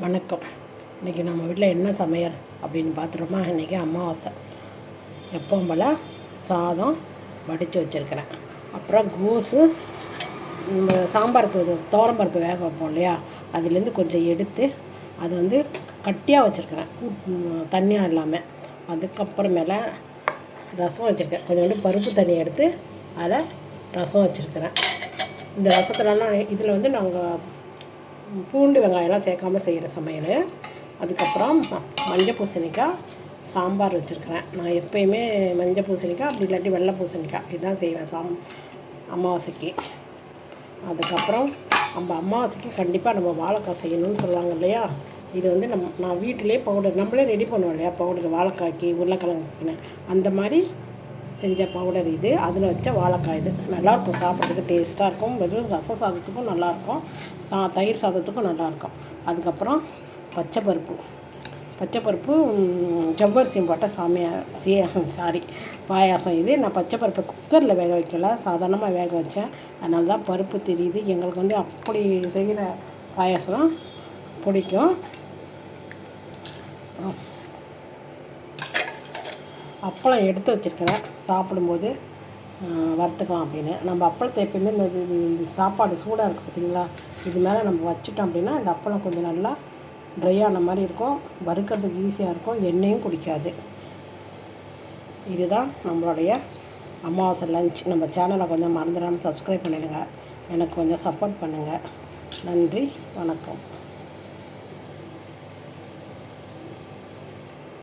வணக்கம். இன்றைக்கி நம்ம வீட்டில் என்ன சமையல் அப்படின்னு பார்த்துட்டோமா இன்றைக்கி அமாவாசை. எப்பவும் போல் சாதம் வடித்து வச்சுருக்கிறேன். அப்புறம் கோஸு இந்த சாம்பாருக்கு இது துவரம்பருப்பு வேக வைப்போம் இல்லையா? அதுலேருந்து கொஞ்சம் எடுத்து அது வந்து கட்டியாக வச்சுருக்கிறேன். தண்ணியாக இல்லாமல் அதுக்கப்புறமேல ரசம் வச்சுருக்கேன். கொஞ்சோண்டு பருப்பு தண்ணி எடுத்து அதை ரசம் வச்சுருக்கிறேன். இந்த ரசத்துலலாம் இதில் வந்து நாங்கள் பூண்டு வெங்காயம்லாம் சேர்க்காம செய்கிற சமையல். அதுக்கப்புறம் மஞ்சள் பூசணிக்காய் சாம்பார் வச்சுருக்கிறேன். நான் எப்பயுமே மஞ்சள் பூசணிக்காய் அப்படி இல்லாட்டி வெள்ளை பூசணிக்காய் இதுதான் செய்வேன் சாம் அமாவாசைக்கு. அதுக்கப்புறம் நம்ம அமாவாசைக்கு கண்டிப்பாக நம்ம வாழைக்காய் செய்யணும்னு சொல்லுவாங்க இல்லையா? இது வந்து நம்ம நான் வீட்டிலே பவுடர் நம்மளே ரெடி பண்ணுவோம் இல்லையா? பவுடர் வாழைக்காய்க்கு உருளைக்கிழங்குக்குன்னு. அந்த மாதிரி செஞ்ச பவுடர் இது. அதில் வச்ச வாழைக்காய் இது. நல்லாயிருக்கும் சாப்பிட்றதுக்கு டேஸ்ட்டாக இருக்கும். வெறும் ரசம் சாதத்துக்கும் நல்லாயிருக்கும் சா தயிர் சாதத்துக்கும் நல்லாயிருக்கும் அதுக்கப்புறம் பச்சை பருப்பு பச்சை பருப்பு ம், ஜவ்வரிசியும் போட்ட சாமியார் சே சாரி பாயாசம் இது. நான் பச்சை பருப்பை குக்கரில் வேக வைக்கல. சாதாரணமாக வேக வச்சேன். அதனால தான் பருப்பு தெரியுது. எங்களுக்கு வந்து அப்படி செய்கிற பாயாசம் தான் பிடிக்கும். அப்பளம் எடுத்து வச்சுருக்கிறேன். சாப்பிடும்போது வறுத்துக்கலாம் அப்படின்னு. நம்ம அப்பளத்தை எப்பயுமே இந்த இது- சாப்பாடு சூடாக இருக்குது பார்த்தீங்களா இது மேலே நம்ம வச்சுட்டோம் அப்படின்னா இந்த அப்பளம் கொஞ்சம் நல்லா ட்ரை ஆன மாதிரி இருக்கும். வறுக்கிறதுக்கு ஈஸியாக இருக்கும். எண்ணெயும் குடிக்காது. இதுதான் நம்மளுடைய அமாவாசை லஞ்ச் நம்ம சேனலை கொஞ்சம் மறந்துடாமல் சப்ஸ்கிரைப் பண்ணிடுங்க. எனக்கு கொஞ்சம் சப்போர்ட் பண்ணுங்கள் நன்றி. வணக்கம்.